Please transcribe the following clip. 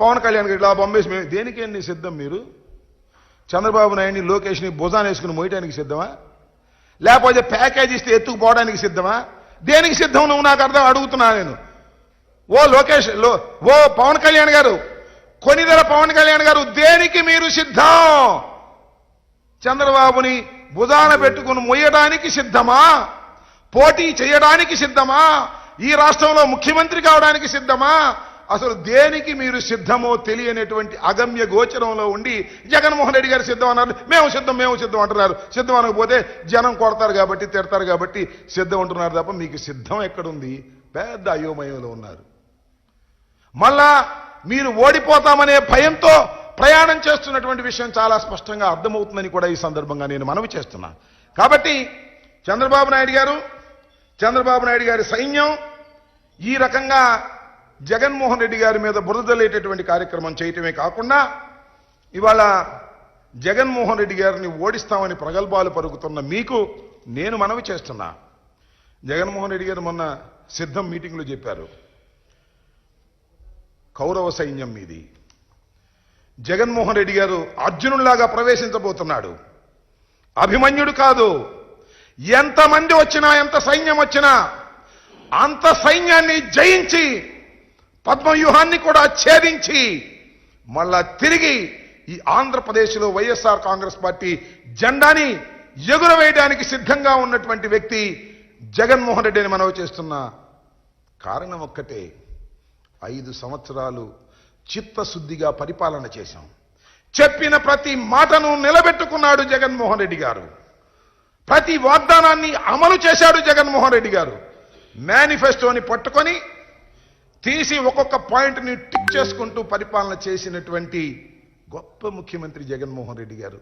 పవన్ కళ్యాణ్ గారు ఇలా బొమ్మేసి మేము దేనికండి సిద్ధం మీరు? చంద్రబాబు నాయుడిని లోకేష్ని భుజాన్ని వేసుకుని మోయటానికి సిద్ధమా? లేకపోతే ప్యాకేజ్ ఇస్తే ఎత్తుకుపోవడానికి సిద్ధమా? దేనికి సిద్ధం నువ్వు? నాకు అర్థం అడుగుతున్నా నేను. ఓ లోకేష్లో ఓ పవన్ కళ్యాణ్ గారు కొనిదల పవన్ కళ్యాణ్ గారు దేనికి మీరు సిద్ధం? చంద్రబాబుని భుజాన పెట్టుకుని మొయ్యడానికి సిద్ధమా? పోటీ చేయడానికి సిద్ధమా? ఈ రాష్ట్రంలో ముఖ్యమంత్రి కావడానికి సిద్ధమా? అసలు దేనికి మీరు సిద్ధమో తెలియనటువంటి అగమ్య గోచరంలో ఉండి జగన్మోహన్ రెడ్డి గారు సిద్ధం అన్నారు. మేము సిద్ధం మేము సిద్ధం అంటున్నారు. సిద్ధం అనకపోతే జనం కొడతారు కాబట్టి తిడతారు కాబట్టి సిద్ధం అంటున్నారు తప్ప మీకు సిద్ధం ఎక్కడుంది? పెద్ద అయోమయంలో ఉన్నారు. మళ్ళా మీరు ఓడిపోతామనే భయంతో ప్రయాణం చేస్తున్నటువంటి విషయం చాలా స్పష్టంగా అర్థమవుతుందని కూడా ఈ సందర్భంగా నేను మనవి చేస్తున్నా. కాబట్టి చంద్రబాబు నాయుడు గారు చంద్రబాబు నాయుడు గారి సైన్యం ఈ రకంగా జగన్మోహన్ రెడ్డి గారి మీద బురదలేటటువంటి కార్యక్రమం చేయటమే కాకుండా ఇవాళ జగన్మోహన్ రెడ్డి గారిని ఓడిస్తామని ప్రగల్భాలు పరుగుతున్న మీకు నేను మనవి చేస్తున్నా. జగన్మోహన్ రెడ్డి గారు మొన్న సిద్ధం మీటింగ్లో చెప్పారు. కౌరవ సైన్యం మీది. జగన్మోహన్ రెడ్డి గారు అర్జునుడిలాగా ప్రవేశించబోతున్నాడు. అభిమన్యుడు కాదు. ఎంతమంది వచ్చినా ఎంత సైన్యం వచ్చినా అంత సైన్యాన్ని జయించి పద్మవ్యూహాన్ని కూడా ఛేదించి మళ్ళా తిరిగి ఈ ఆంధ్రప్రదేశ్లో వైఎస్ఆర్ కాంగ్రెస్ పార్టీ జెండాని ఎగురవేయడానికి సిద్ధంగా ఉన్నటువంటి వ్యక్తి జగన్మోహన్ రెడ్డిని మనవి చేస్తున్నా కారణం ఒక్కటే. ఐదు సంవత్సరాలు చిత్తశుద్ధిగా పరిపాలన చేశాం. చెప్పిన ప్రతి మాటను నిలబెట్టుకున్నాడు జగన్మోహన్ రెడ్డి గారు. ప్రతి వాగ్దానాన్ని అమలు చేశాడు జగన్మోహన్ రెడ్డి గారు. మేనిఫెస్టోని పట్టుకొని తీసి ఒక్కొక్క పాయింట్ని టిక్ చేసుకుంటూ పరిపాలన చేసినటువంటి గొప్ప ముఖ్యమంత్రి జగన్మోహన్ రెడ్డి గారు.